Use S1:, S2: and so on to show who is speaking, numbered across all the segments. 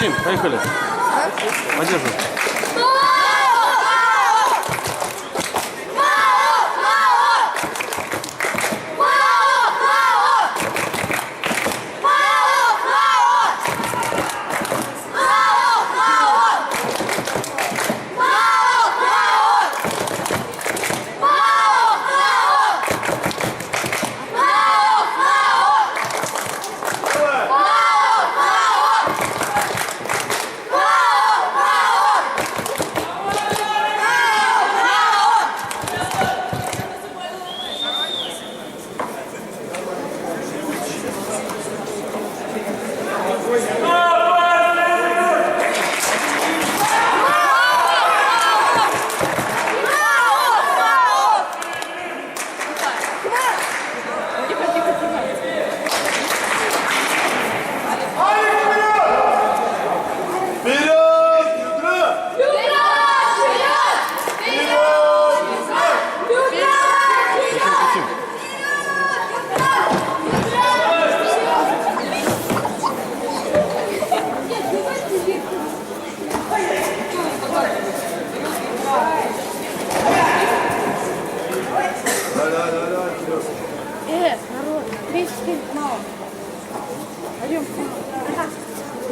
S1: Молчим, поехали. Поддерживай.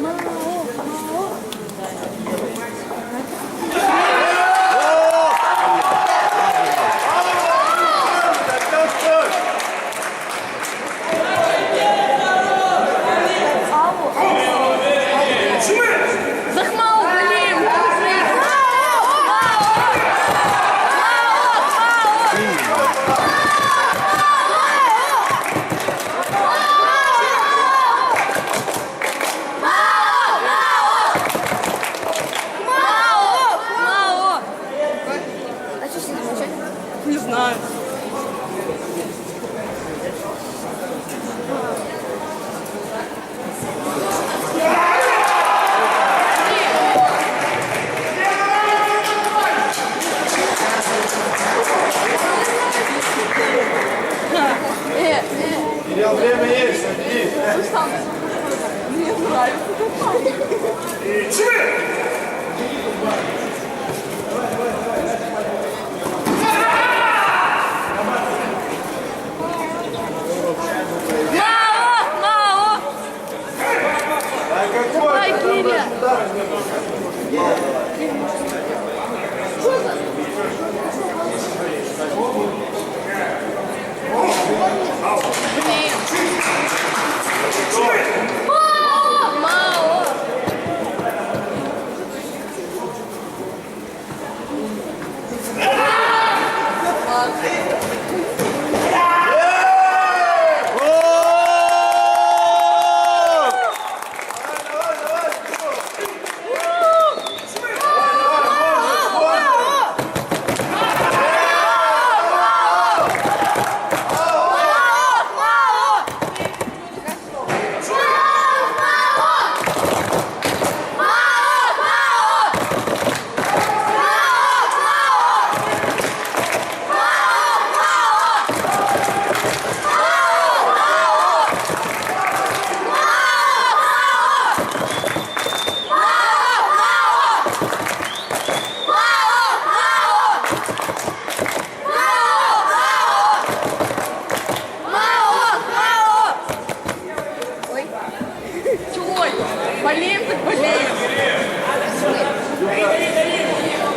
S2: ま
S3: あ знаю.
S4: Кирилл, время есть, иди.
S3: Мне нравится.
S2: мало,
S3: Чего?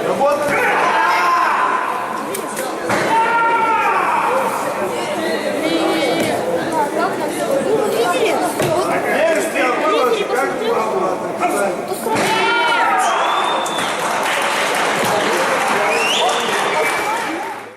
S3: Робота!